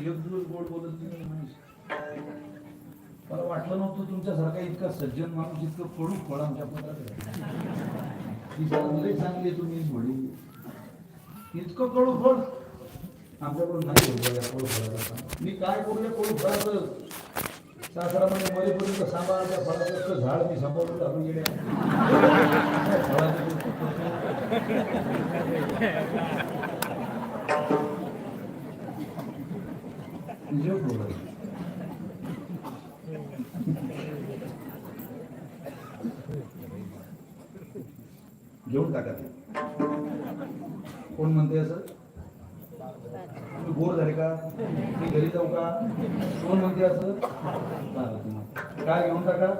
एक दिवस गोड बोलत नाही माणूस मला वाटलं नव्हतं तुमच्यासारखा इतका सज्जन माणूस इतकं पडू फळ आमच्या पोटात ती चांगले चांगले तुम्ही म्हणी. इतकं कडू फळ. आमच्याकडून नाही होत बघा कडू फळाचं मी काय बोलले या कडू फळाचं म्हणजे मरेपर्यंत सांभाळा त्या फळाचं झाड मी सांभाळून टाकून गेले फळाचं घेऊन टाका ते. कोण म्हणते असं? तुम्ही बोर झाले का? मी घरी जाऊ का? कोण म्हणते असं? काय घेऊन टाका?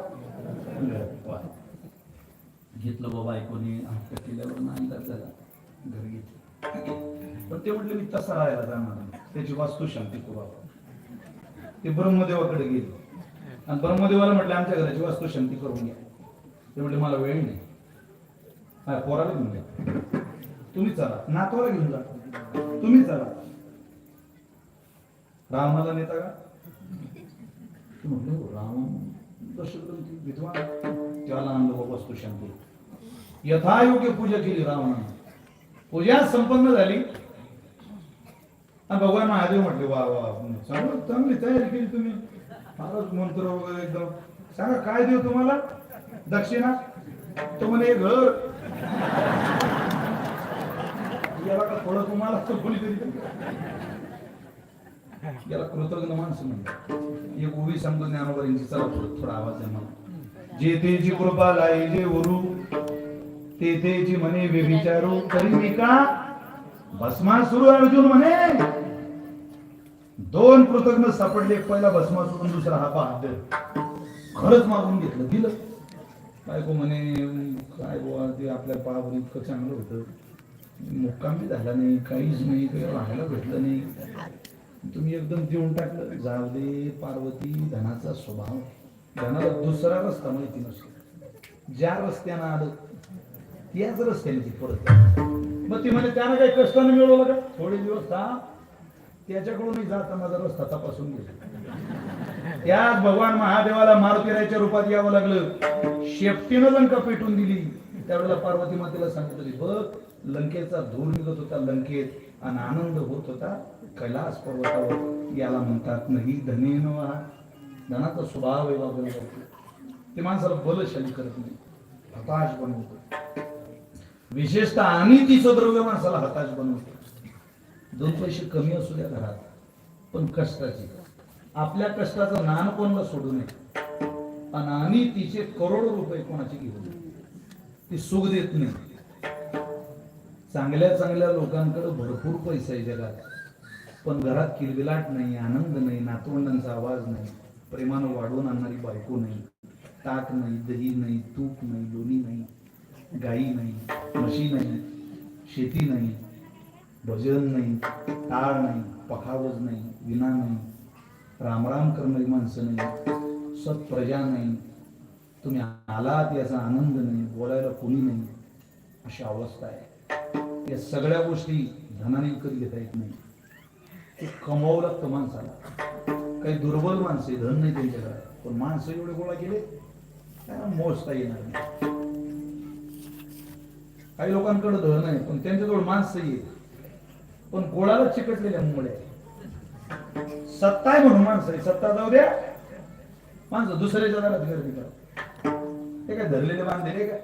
घेतलं बाबा ऐकून हप्ता केल्यावर नाही झाला. घरी घेतलं. पण ते म्हटलं मी तसा राहायला जाणार त्याची वास्तू शांती खूप बाबा ते ब्रह्मदेवाकडे गेले. आणि ब्रह्मदेवाला म्हटलं आमच्या घराची वास्तू शांती करून घ्या. ते म्हटले मला वेळ नाही. काय पोराला घेऊन घ्या तुम्ही चला. नातवाला घेऊन जा. तुम्ही चला. रामाला नेता का? म्हटलं हो, राम विद्वान त्याला आणलं बाबा वास्तू शांती यथायोग्य पूजा केली रावणाने. पूजा संपन्न झाली. भगवान महादेव म्हटले वा वा चांगलं चांगली तयारी केली तुम्ही. महाराज मंत्र वगैरे एकदम. सांगा काय देऊ तुम्हाला? दक्षिणा. तो म्हणे घर. याला का थोडं तुम्हाला तर खोली तरी याला कृतज्ञ माणसं म्हणतात. एक उभी सांगतो ज्ञानोबर यांची. चला थोडा आवाज आहे मला. जे तेची कृपा लाई जे वरू ते तेची म्हणे व्यभिचारू तरी मी का भस्मासुर अर्जुन म्हणे. दोन कृतज्ञ सापडले एक पहिला भस्मासुरून दुसरा हा पाहत खरंच मागून घेतलं दिलं. काय गो म्हणे काय बुवा ते आपल्या पायावर इतकं चांगलं होतं. मुक्काम बी झाला नाही काहीच नाही काही राहायला भेटलं नाही. तुम्ही एकदम देऊन टाकलं. जाऊ दे पार्वती धनाचा स्वभाव. धनाला दुसरा रस्ता माहिती नसतो. ज्या रस्त्यानं आलं त्याच रस्त्याने ती परत मग ती म्हणे त्यानं काही कष्टाने मिळवलं का? थोडे दिवस था त्याच्याकडूनही जाता माझा रस्ता तपासून गेला त्याच भगवान महादेवाला मारुतीरायच्या रूपात यावं लागलं. शेपटीनं लंका पेटून दिली. त्यावेळेला पार्वती मातेला सांगितलं बघ लंकेचा धूर निघत होता लंकेत आणि आनंद होत होता कैलास पर्वतावर. याला म्हणतात नाही धनेन धनाचा स्वभाव आहे बाबा. ते माणसाला बलशाली करत नाही. हताश बनवतो. विशेषतः अनितीचं द्रव्य माणसाला हताश बनवतो दोन पैसे कमी असू द्या घरात पण कष्टाची आपल्या कष्टाचं नान कोणाला सोडू नये आणि तिचे करोडो रुपये कोणाचे घेऊ नये ती सुख देत नाही. चांगल्या चांगल्या लोकांकडे भरपूर पैसा आहे जगात पण घरात किलबिलाट नाही आनंद नाही नातवंडांचा आवाज नाही प्रेमानं वाढवून आणणारी बायको नाही ताक नाही दही नाही तूप नाही लोणी नाही गाई नाही. म्हशी नाही शेती नाही भजन नाही टाळ नाही पखावज नाही विना नाही रामराम करणारी माणसं नाही सत्प्रजा नाही तुम्ही आलात याचा आनंद नाही बोलायला कोणी नाही अशी अवस्था आहे. या सगळ्या गोष्टी धनाने विकत घेता येत नाही. ते कमवलं लागतं माणसाला. काही दुर्बल माणसं धन नाही त्यांच्याकडे. पण माणसं एवढे गोळा केले त्यांना मोजता येणार नाही. काही लोकांकडे धन आहे पण त्यांच्याजवळ माणसं आहे पण गोळाला चिकटलेल्या मुळे सत्ता आहे म्हणून माणसं आहे सत्ता जाऊ द्या. माणसं दुसऱ्याच्या दारात गर्दी करा. ते काय धरलेले बांधलेले का?